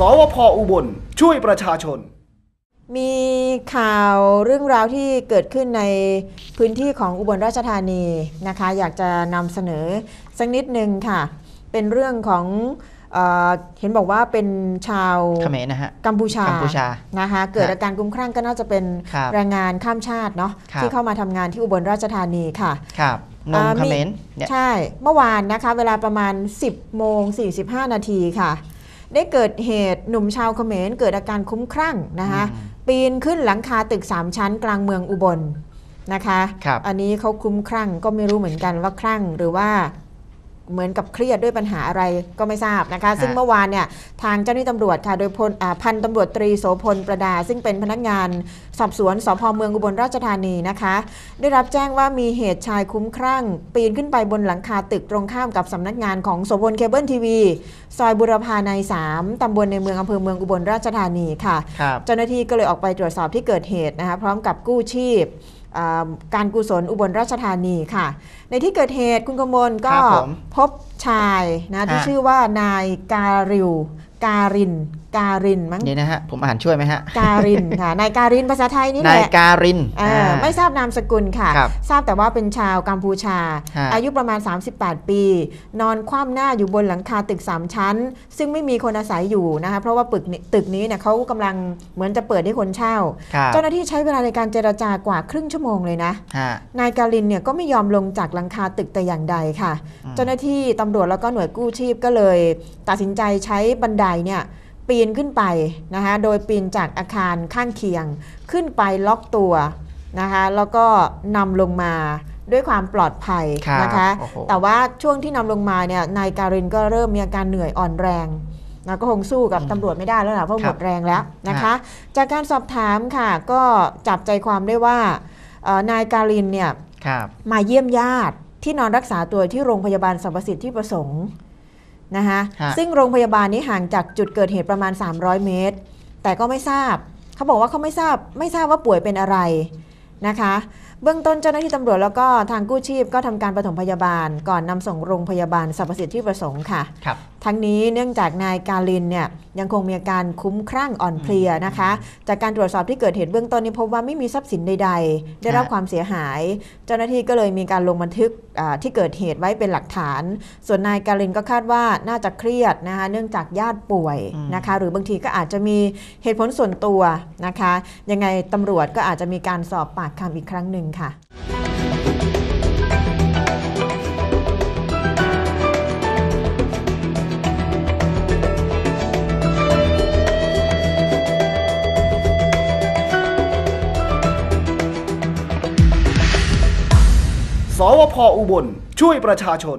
สวพอุบล ช่วยประชาชน มีข่าวเรื่องราวที่เกิดขึ้นในพื้นที่ของอุบลราชธานีนะคะ อยากจะนำเสนอสักนิดหนึ่งค่ะ เป็นเรื่องของเออเห็นบอกว่าเป็นชาวเขมรนะฮะกัมพูชากัมพูชานะคะเกิดฮะอาการคลุ้มคลั่งก็น่าจะเป็นครับแรงงานข้ามชาติเนาะครับที่เข้ามาทำงานที่อุบลราชธานีค่ะครับนมอ่าเขมีมรเนี่ยใช่ เมื่อวานนะคะ เวลาประมาณ 10โมง45 นาทีค่ะ ได้เกิดเหตุหนุ่มชาวเขมรเกิดอาการคลุ้มคลั่งนะคะอืมปีนขึ้นหลังคาตึก 3 ชั้นกลางเมืองอุบลนะคะครับอันนี้เขาคลุ้มคลั่งก็ไม่รู้เหมือนกันว่าคลั่งหรือว่า เหมือนกับเครียดด้วยปัญหาอะไรก็ไม่ทราบนะคะ ซึ่งเมื่อวานเนี่ยทางเจ้าหน้าที่ตำรวจค่ะโดยพลอ่าพันตำรวจตรีโสพลประดา ซึ่งเป็นพนักงานสอบสวนสพเมืองอุบลราชธานีนะคะ ได้รับแจ้งว่ามีเหตุชายคุ้มครั่ง ปีนขึ้นไปบนหลังคาตึกตรงข้ามกับสำนักงานของโสพลเคเบิลทีวีซอยบุรพาในย3ตำบลในเมืองอำเภอเมืองอุบลราชธานีค่ะครับเจ้าหน้าที่ก็เลยออกไปตรวจสอบที่เกิดเหตุนะคะพร้อมกับกู้ชีพอ่า การกุศลอุบลราชธานีค่ะ ในที่เกิดเหตุคุณกมลก็ครับผมพบชายนะที่ฮะชื่อว่านายการิวการิน การินมั้งนี่นะฮะผมอ่านช่วยไหมฮะการินค่ะนายการินภาษาไทยนี่แหนายละการินอ่าอ่าไม่ทราบนามสกุลค่ะครับทราบแต่ว่าเป็นชาวกัมพูชาฮะอายุประมาณ 38 ปี นอนคว่ำหน้าอยู่บนหลังคาตึก 3 ชั้น ซึ่งไม่มีคนอาศัยอยู่นะคะเพราะว่าตึกนี้ตึกนี้เนี่ยเขากำลังเหมือนจะเปิดให้คนเช่าครับเจ้าหน้าที่ใช้เวลาในการเจรจากว่าครึ่งชั่วโมงเลยนะฮะนายการินเนี่ยก็ไม่ยอมลงจากหลังคาตึกแต่อย่างใดค่ะอืมเจ้าหน้าที่ตำรวจแล้วก็หน่วยกู้ชีพก็เลย ตัดสินใจใช้บันไดเนี่ย ปีนขึ้นไปนะคะโดยปีนจากอาคารข้างเคียงขึ้นไปล็อกตัวนะคะแล้วก็นำลงมาด้วยความปลอดภัยครับนะคะโอ้โหแต่ว่าช่วงที่นำลงมาเนี่ยนายการินก็เริ่มมีอาการเหนื่อยอ่อนแรงนะก็คงสู้กับตำรวจไม่ได้แล้วล่ะเพราะหมดแรงแล้วนะคะ จากการสอบถามค่ะก็จับใจความได้ว่าเอ่อนายการินเนี่ยครับมาเยี่ยมญาติที่นอนรักษาตัวที่โรงพยาบาลสรรพสิทธิประสงค์ นะคะฮะซึ่งโรงพยาบาลนี้ห่างจากจุดเกิดเหตุประมาณ 300 เมตร แต่ก็ไม่ทราบ เขาบอกว่าเขาไม่ทราบไม่ทราบว่าป่วยเป็นอะไรนะคะ เบื้องต้นเจ้าหน้าที่ตำรวจแล้วก็ทางกู้ชีพก็ทำการปฐมพยาบาล ก่อนนำส่งโรงพยาบาลสรรพสิทธิประสงค์ค่ะครับ ทั้งนี้เนื่องจากนายกาลินเนี่ยยังคงมีอาการคุ้มครั่งอ่อนเพลียนะคะ จากการตรวจสอบที่เกิดเหตุเบื้องต้นนี้พบว่าไม่มีทรัพย์สินใด ๆ ได้รับฮะความเสียหาย เจ้าหน้าที่ก็เลยมีการลงบันทึกอ่าที่เกิดเหตุไว้เป็นหลักฐาน ส่วนนายกาลินก็คาดว่าน่าจะเครียดนะคะเนื่องจากญาติป่วยนะคะ หรือบางทีก็อาจจะมีเหตุผลส่วนตัวนะคะ ยังไงตำรวจก็อาจจะมีการสอบปากคำอีกครั้งหนึ่งค่ะ สวพอุบล ช่วยประชาชน